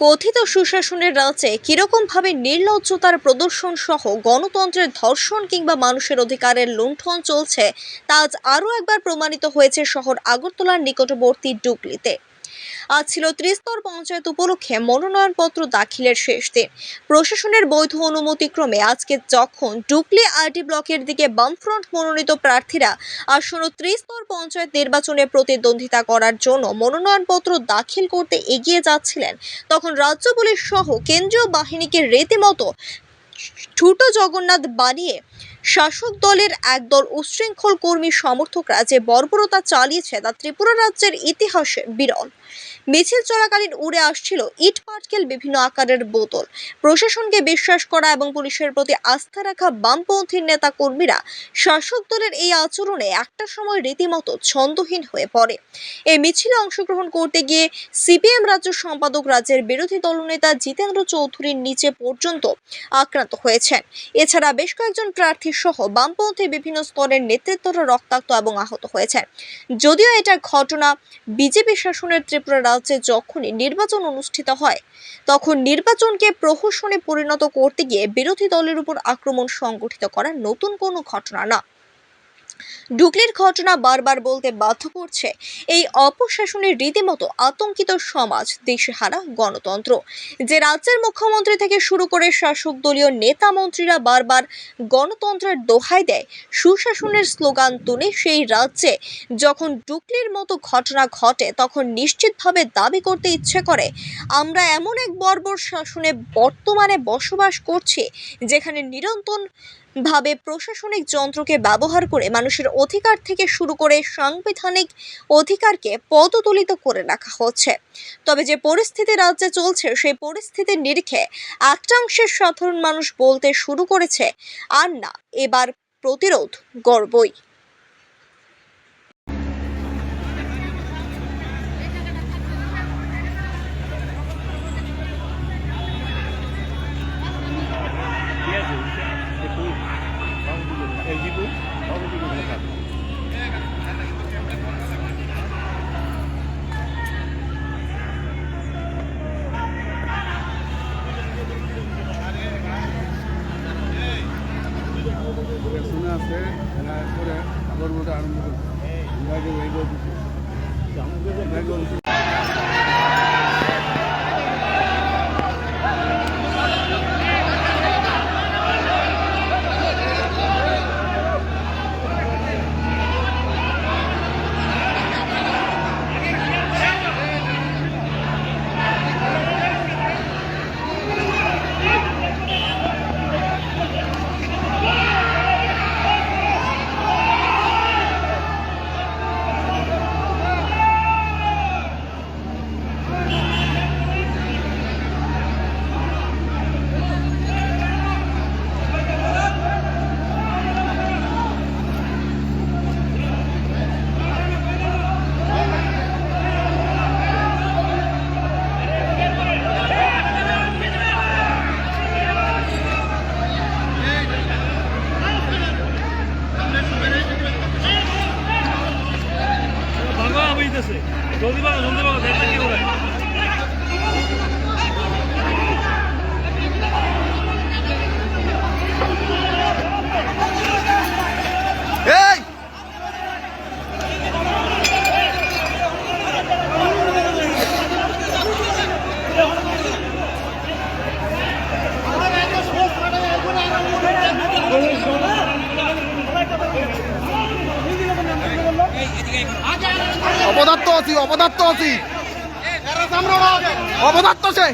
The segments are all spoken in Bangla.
কথিত সুশাসনের রাজ্যে কিরকমভাবে নির্লজ্জতার প্রদর্শন সহ গণতন্ত্রের ধর্ষণ কিংবা মানুষের অধিকারের লুণ্ঠন চলছে, তা আজ আরও একবার প্রমাণিত হয়েছে শহর আগরতলার নিকটবর্তী ডুগলিতে আজ ছিল ত্রিস্তর পঞ্চায়েত উপলক্ষে মনোনয়নপত্র দাখিলের শেষ দিন। প্রশাসনের বৈধ অনুমতিক্রমে আজকে যখন ডুকলি আরটি ব্লকের দিকে বামফ্রন্ট মনোনীত প্রার্থীরা আসন্ন ত্রিস্তর পঞ্চায়েত নির্বাচনে প্রতিদ্বন্দ্বিতা করার জন্য মনোনয়নপত্র দাখিল করতে এগিয়ে যাচ্ছিলেন, তখন রাজ্য পুলিশ সহ কেন্দ্রীয় বাহিনীকে রীতিমতো ঠুটো জগন্নাথ বানিয়ে শাসক দলের একদল উচ্ছৃঙ্খল কর্মী সমর্থকরা যে বর্বরতা চালিয়েছে তা ত্রিপুরা রাজ্যের ইতিহাসে বিরল। মিছিল চলাকালীন উড়ে আসছিল ইট পাটকেল বিভিন্ন আকারের বোতল। প্রশাসনকে বিশ্বাস করা এবং পুলিশের প্রতি আস্থা রাখা বামপন্থী নেতা কর্মীরা শাসক দলের এই আচরণে একটা সময় রীতিমতো ছন্দহীন হয়ে পড়ে। এই মিছিলে অংশগ্রহণ করতে গিয়ে সিপিএম রাজ্য সম্পাদক রাজ্যের বিরোধী দলনেতা জিতেন্দ্র চৌধুরীর নিচে পর্যন্ত আক্রান্ত হয়েছেন। এছাড়া বেশ কয়েকজন প্রার্থী সহ বামপন্থী বিভিন্ন স্তরের নেতৃত্বরা রক্তাক্ত এবং আহত হয়েছেন। যদিও এটা ঘটনা বিজেপি শাসনের ত্রিপুরা রাজ্যে যখনই নির্বাচন অনুষ্ঠিত হয়, তখন নির্বাচনকে প্রহসনে পরিণত করতে গিয়ে বিরোধী দলের উপর আক্রমণ সংগঠিত করা নতুন কোনো ঘটনা না। ডুকলির ঘটনা বারবার বলতে বাধ্য করছে এই অপশাসনের রীতিমতো আতঙ্কিত সমাজ, দিশেহারা গণতন্ত্র। যে রাজ্যের মুখ্যমন্ত্রী থেকে শুরু করে শাসক দলীয় নেতা মন্ত্রীরা বারবার গণতন্ত্রের দোহাই দেয়, সুশাসনের স্লোগান তুলে সেই রাজ্যে যখন ডুকলির মতো ঘটনা ঘটে তখন নিশ্চিতভাবে দাবি করতে ইচ্ছে করে, আমরা এমন এক বর্বর শাসনে বর্তমানে বসবাস করছি, যেখানে নিরন্তর ভাবে প্রশাসনিক যন্ত্রকে ব্যবহার করে মানুষের অধিকার থেকে শুরু করে সাংবিধানিক অধিকারকে পদতুলিত করে রাখা হচ্ছে। তবে যে পরিস্থিতি রাজ্যে চলছে, সেই পরিস্থিতির নিরিখে একটাংশের সাধারণ মানুষ বলতে শুরু করেছে, আর না, এবার প্রতিরোধ গর্বই 사람들은 이가지. 외국, 한국에서 외국 হইতেছে জলদি ভাঙা জলদি ভাঙা দেখতে কি করে অপদার্থ আছি অপদার্থ আছি অপদার্থ সে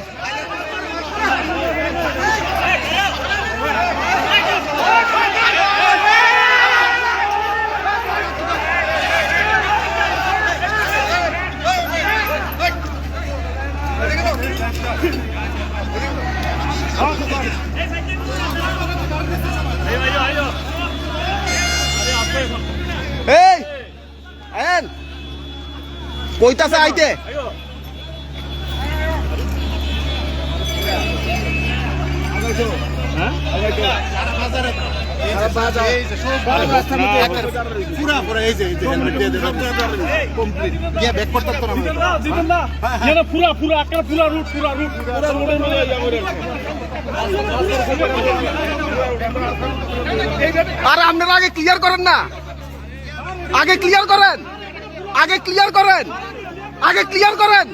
এই না এখানে পুরা পুরা রুট আরে আপনারা আগে ক্লিয়ার করেন না। আগে ক্লিয়ার করেন। আগে ক্লিয়ার করেন। আগে ক্লিয়ার করেন।